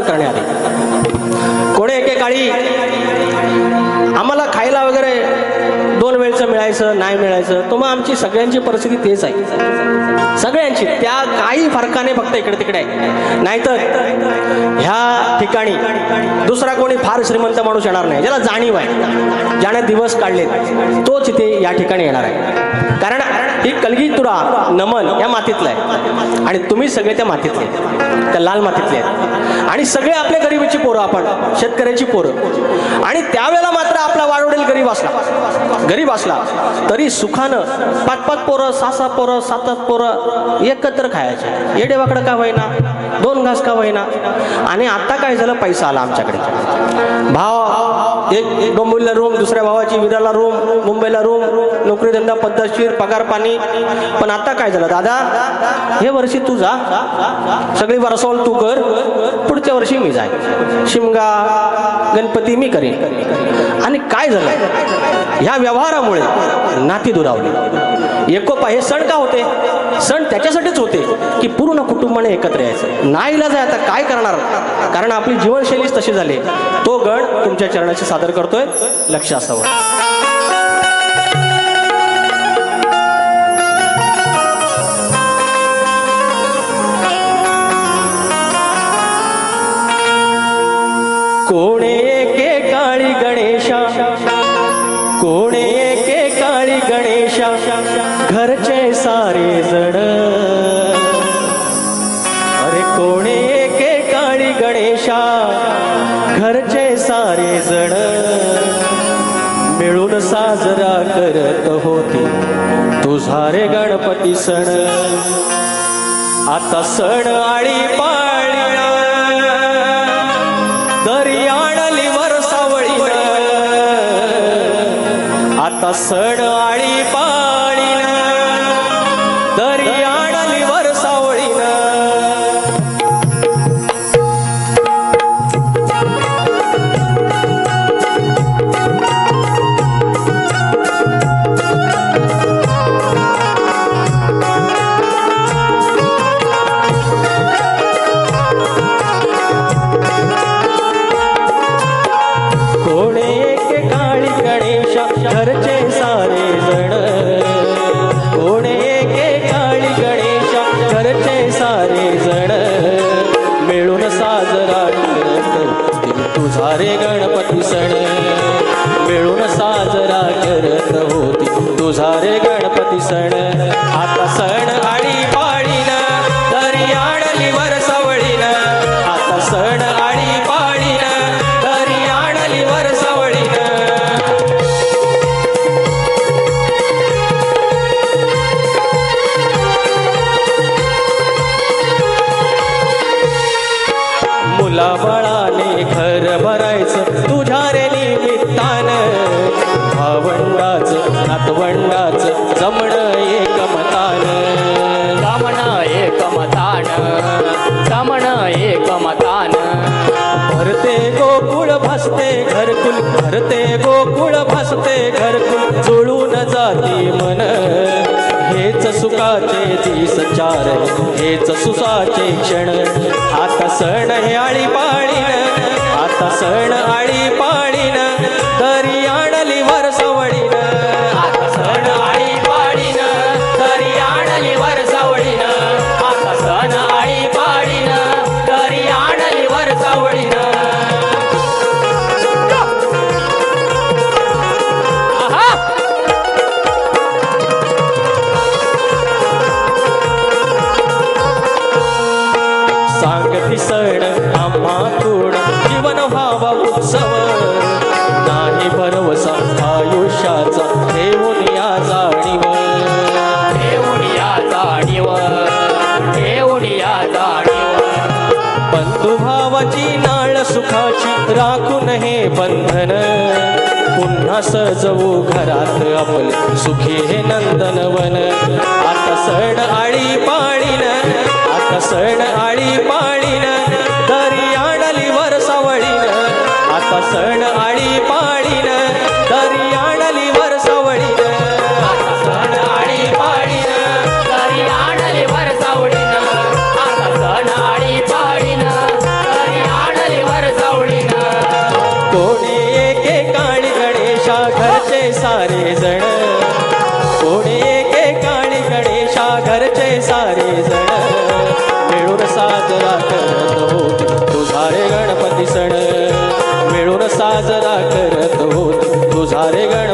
करणे आले. कोणी एकेकाळी आम्हाला खायला वगैरे दोन वेळचं मिळायचं नाही मिळायचं तो मग आमची सगळ्यांची परिस्थिती तेच आहे. सगळ्यांची त्या काही फरकाने फक्त इकडे तिकडे आहे. नाहीतर ह्या ठिकाणी दुसरा कोणी फार श्रीमंत माणूस येणार नाही ज्याला जाणीव आहे. ज्याने दिवस काढले तोच इथे या ठिकाणी येणार आहे. कारण ही कलगी तुरा नमन या मातीतलं आहे. आणि तुम्ही सगळे त्या मातीतले त्या लाल मातीतले आहेत. आणि सगळे आपल्या गरिबीची पोरं आपण शेतकऱ्याची पोरं. आणि त्यावेळेला मात्र आपला वाढ गरीब असला गरीब असला तरी सुखानं पाच पाच पोरं सहा सहा पोरं सात सात पोरं एकत्र खायचे. येडेवाकडं का होईना? दोन घास का होईना? आणि आता काय झालं? पैसा आला आमच्याकडे. भाव एक एक डोंबिवलीला रूम दुसऱ्या भावाची विराला रूम मुंबईला रूम नोकरी धंदा पद्धतशीर पगार पाणी. पण आता काय झालं? दादा हे वर्षी तू जा. सगळी वरसोल तू कर. पुढच्या वर्षी मी जाय शिमगा गणपती मी करेन. आणि काय झालं? ह्या व्यवहारामुळे नाती दुरावली. एकोपा हे सण का होते? सण त्याच्यासाठीच होते की पूर्ण कुटुंबाने एकत्र यायचं. नाही इलाज आहे आता काय करणार? कारण आपली जीवनशैलीच तशी झाली. तो गण तुमच्या चरणाशी सादर करतोय. लक्ष असावं. कोणे एके काळी गणेशा कोणे एके काळी गणेशा घरचे सारे जण. अरे कोणे एके काळी गणेशा घरचे सारे जण. मिळून साजरा करत होती तुझा रे गणपती सण. आता सण आळी पाळ आता सण आळी पा साजरा करत होती. तुझा रे गणपती सण. आता सण आळी पाळीन. तरी आणली वर सवळीन. आता सण आळी पाळीन. तरी आणली वर सवळीन. मुला भासते गोकुळ भासते घरकुल जुळून जाती मन. हेच सुखाचे दिस चार हेच सुखाचे क्षण. आता सण हे आळी पाळीन आयुष्याचा ठेवून या जाणीव ठेवून या जाणीव ठेवून या जाणीव बंधू भावाची नाळ सुखाची राखून हे बंधन. पुन्हा सजवू घरात आपले सुखी हे नंदनवन आता सण आळी पाळीन. आता सण आळी पाळीन. सारे जण. कोणी एके काणी गणेशा घरचे सारे जण. मिळून साजरा करत होते तुझा रे गणपती सण. मिळून साजरा करत होते तुझा रे गण